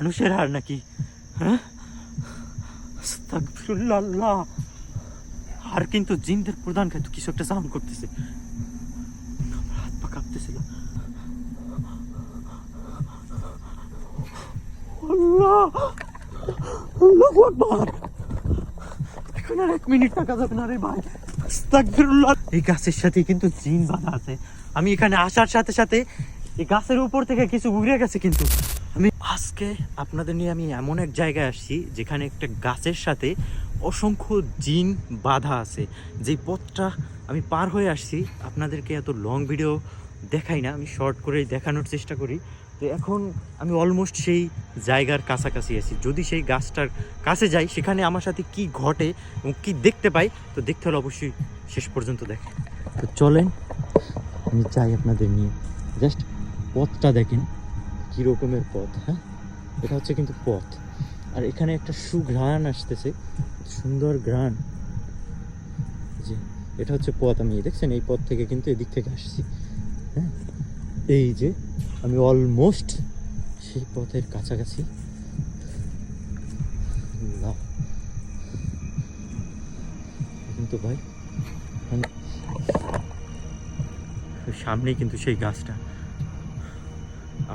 মানুষের হার নাকি? হ্যাঁ? আল্লাহ আর কিন্তু জিনদের প্রধান খাদ্য কিছু একটা সাউন্ড করতেছে। হাত পা কাঁপতেছিল। এখন আর এক মিনিট টাকা যাবে না রে ভাই। এই গাছের সাথে কিন্তু জিন বাঁধা আছে। আমি এখানে আসার সাথে সাথে এই গাছের উপর থেকে কিছু উড়ে গেছে কিন্তু। আমি আজকে আপনাদের নিয়ে আমি এমন এক জায়গায় আসছি যেখানে একটা গাছের সাথে অসংখ্য জিন বাঁধা আছে। যেই পথটা আমি পার হয়ে আসছি, আপনাদেরকে এত লং ভিডিও দেখাই না, আমি শর্ট করেই দেখানোর চেষ্টা করি। তো এখন আমি অলমোস্ট সেই জায়গার কাছাকাছি আছি। যদি সেই গাছটার কাছে যাই, সেখানে আমার সাথে কি ঘটে এবং কী দেখতে পাই, তো দেখতে হলে অবশ্যই শেষ পর্যন্ত দেখেন। তো চলেন, আমি চাই আপনাদের নিয়ে। জাস্ট পথটা দেখেন। কী রকমের পথ হ্যাঁ? এটা হচ্ছে কিন্তু পথ। আর এখানে একটা সুঘ্রাণ আসতেছে, সুন্দর ঘ্রাণ। যে এটা হচ্ছে পথ। আমি, দেখছেন, এই পথ থেকে কিন্তু এদিক থেকে আসছি হ্যাঁ? এই যে, আমি অলমোস্ট সেই পথের কাছাকাছি। কিন্তু ভাই মানে সামনেই কিন্তু সেই গাছটা।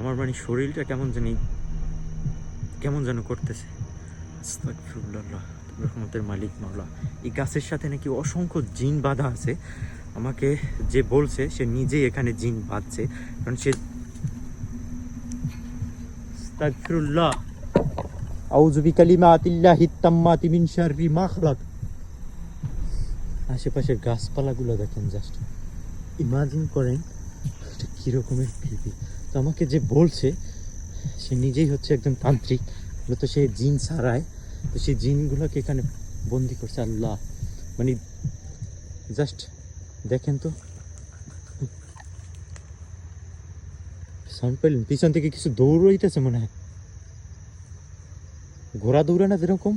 আমার মানে শরীরটা কেমন জানি, কেমন যেন করতেছে। রহমতের মালিক, মাওলা। এই গাছের সাথে নাকি অসংখ্য জিন বাঁধা আছে। আমাকে যে বলছে, সে নিজেই এখানে জিন বাঁধছে। কারণ সে আস্তাগফিরুল্লাহ। আউযু বিকালিমাতিল্লাহি আশেপাশের গাছপালাগুলো দেখেন জাস্ট ইমাজিন করেন কীরকমের ভীতি তো আমাকে যে বলছে, সে নিজেই হচ্ছে একজন তান্ত্রিক। মূলত সে জিন ছাড়ায় তো সেই জিনগুলোকে এখানে বন্দি করছে, আল্লাহ। মানে জাস্ট দেখেন তো। সাউন্ড পিছন থেকে কিছু দৌড়াইতেছে মনে হয়। ঘোরা দৌড়ে না যেরকম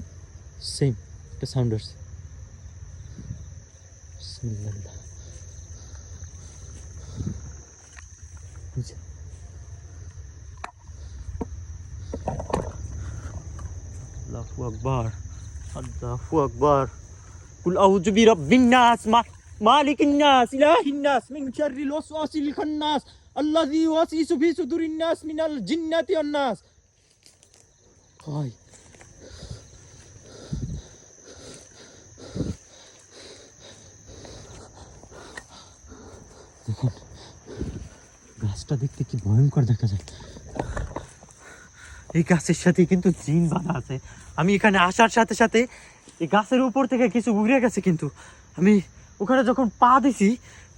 সেম একটা সাউন্ড আসছে বিসমিল্লাহ। বুঝছে? আল্লাহু আকবার আল্লাহু আকবার কুল আউযু বিরাব্বিন নাস মালিকিন নাস, ইলাহিন নাস, মিন শাররিল ওয়াসওয়াসিল খান্নাস আল্লাযী ওয়াসিসু ফি সুদুরিন নাস মিনাল জিন্নাতি ওয়ান নাস হায় গাছটা দেখতে কি ভয়ঙ্কর দেখা যায়। এই গাছের সাথে কিন্তু জিন বাঁধা আছে। আমি এখানে আসার সাথে সাথে এই গাছের উপর থেকে কিছু উড়ে গেছে কিন্তু। আমি ওখানে যখন পা দিছি,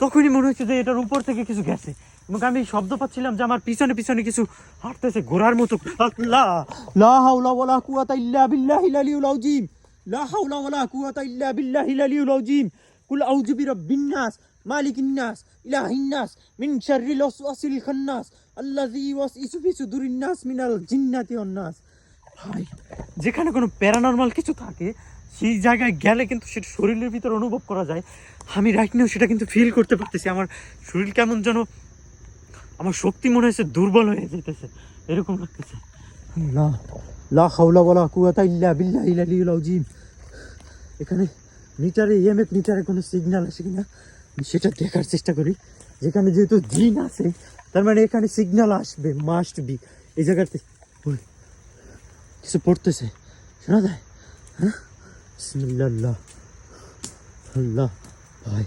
তখনই মনে হচ্ছে যে এটার উপর থেকে কিছু গেছে। এবং আমি শব্দ পাচ্ছিলাম যে আমার পিছনে পিছনে কিছু হাঁটতেছে ঘোড়ার মতো। কুওয়াতা ইল্লা বিল্লাহিল আলিয়্যুল আযীম। লা হাওলা ওয়ালা কুওয়াতা ইল্লা বিল্লাহিল আলিয়্যুল আযীম। কুল আউযু বিরাব্বিন মালিকিন নাস ইলাহিন নাস মিন শাররিল ওয়াসওয়াসিল খান্নাস আল্লাযী ওয়াসওয়াসু ফি সুদুরিন নাস মিনাল জিন্নাতি ওয়ান নাস ভাই যেখানে কোনো প্যারানর্মাল কিছু থাকে, সেই জায়গায় গেলে কিন্তু সেটা শরীরের ভিতর অনুভব করা যায়। আমি রাইট নাও সেটা কিন্তু ফিল করতে পারতেছি। আমার শরীর কেমন যেন, আমার শক্তি মনে হয়েছে দুর্বল হয়ে যেতেছে। এরকম লাগতেছে। লা লা হাওলা ওয়ালা কুওয়াতা ইল্লা বিল্লাহিল আলিয়্যুল আযীম। এখানে মিটারে ইএমএফ মিটারে কোনো সিগন্যাল আছে কিনা? সেটা দেখার চেষ্টা করি। যেখানে যেহেতু দিন আছে, তার মানে এখানে সিগন্যাল আসবে মাস্ট বি এই জায়গাতে কিছু পড়তেছে। শোনা যায়? হ্যাঁ? ভাই।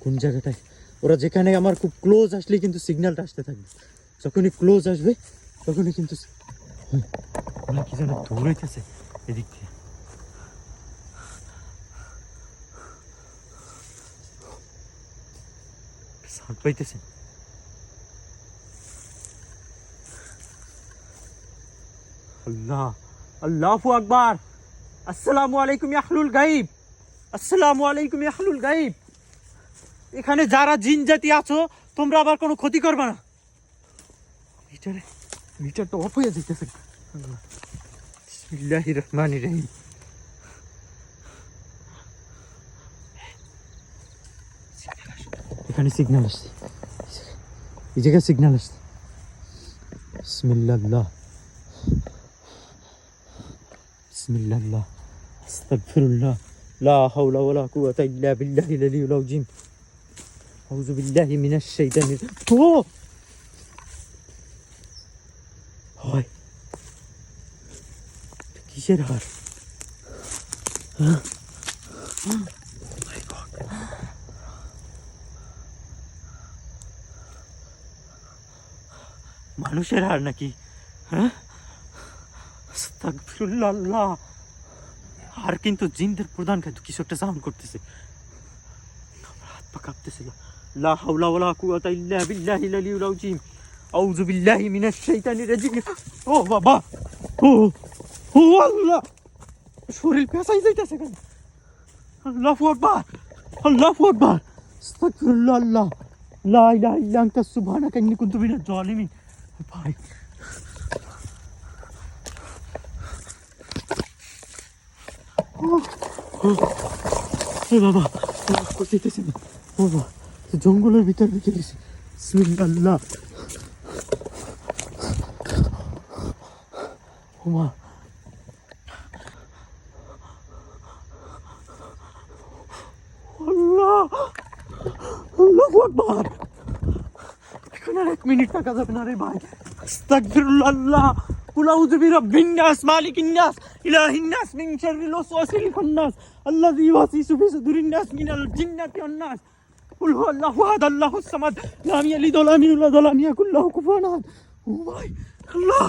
কোন জায়গাটায়? ওরা যেখানে আমার খুব ক্লোজ আসলে কিন্তু সিগন্যালটা আসতে থাকবে। যখনই ক্লোজ আসবে, তখনই কিন্তু কি যেন দৌড়াইতেছে এদিক সাউন্ড পাইতেছেন আল্লাহ আল্লাহু আকবার আসসালামু আলাইকুম ইয়াহলুল গাইব আসসালামু আলাইকুম ইয়াহলুল গাইব এখানে যারা জিন জাতি আছো, তোমরা আবার কোনো ক্ষতি করবে না। মিটারে মিটারটা অফ হয়ে যেতেছে আল্লাহ বিসমিল্লাহির রহমানির রহিম এখানে সিগন্যাল আসছে এই জায়গায় সিগন্যাল আসছে বিসমিল্লাহ বিসমিল্লাহ আস্তাগফিরুল্লাহ লা হাওলা ওয়ালা কুওয়াতা ইল্লা বিল্লাহিল আলিয়্যিল আযীম আউযু বিল্লাহি মিনাশ শাইতানির ও হয় এটা কিসের হার? হ্যাঁ? মানুষের হার নাকি? হ্যাঁ? আল্লাহ আর কিন্তু জিনদের প্রধান খাদ্য, কিছু একটা সাউন্ড করতেছে। হাত পা কাঁপতেছিল লা হাওলা ওয়ালা কুওয়াতা ইল্লা বিল্লাহিল আলিয়্যিল আযীম। আউযু বিল্লাহি মিনাশ শাইতানির রাজিম। ও বাবা! ও! ও শরীর পেঁচাই যাইতেছে কেন? আল্লাহু আকবার! আল্লাহু আকবার! আল্লাহ! লা ইলাহা ইল্লা আনতা, সুবহানাকা ভাই। এ বাবা করতেছে বাবা জঙ্গলের ভিতর ঢুকে গেছি বিসমিল্লাহ। ওমা আল্লাহ আল্লাহু আকবার এখানে আর এক মিনিট টাকা যাবে না রে ভাই আস্তাগফিরুল্লাহ আল্লাহ قل أعوذ برب الناس مالك الناس إله الناس من شر الوسواس الخناس الذي يوسوس في صدور الناس من الجنة والناس قل هو الله أحد الله الصمد لم يلد ولم يولد ولم يكن له كفوا أحد Oh my الله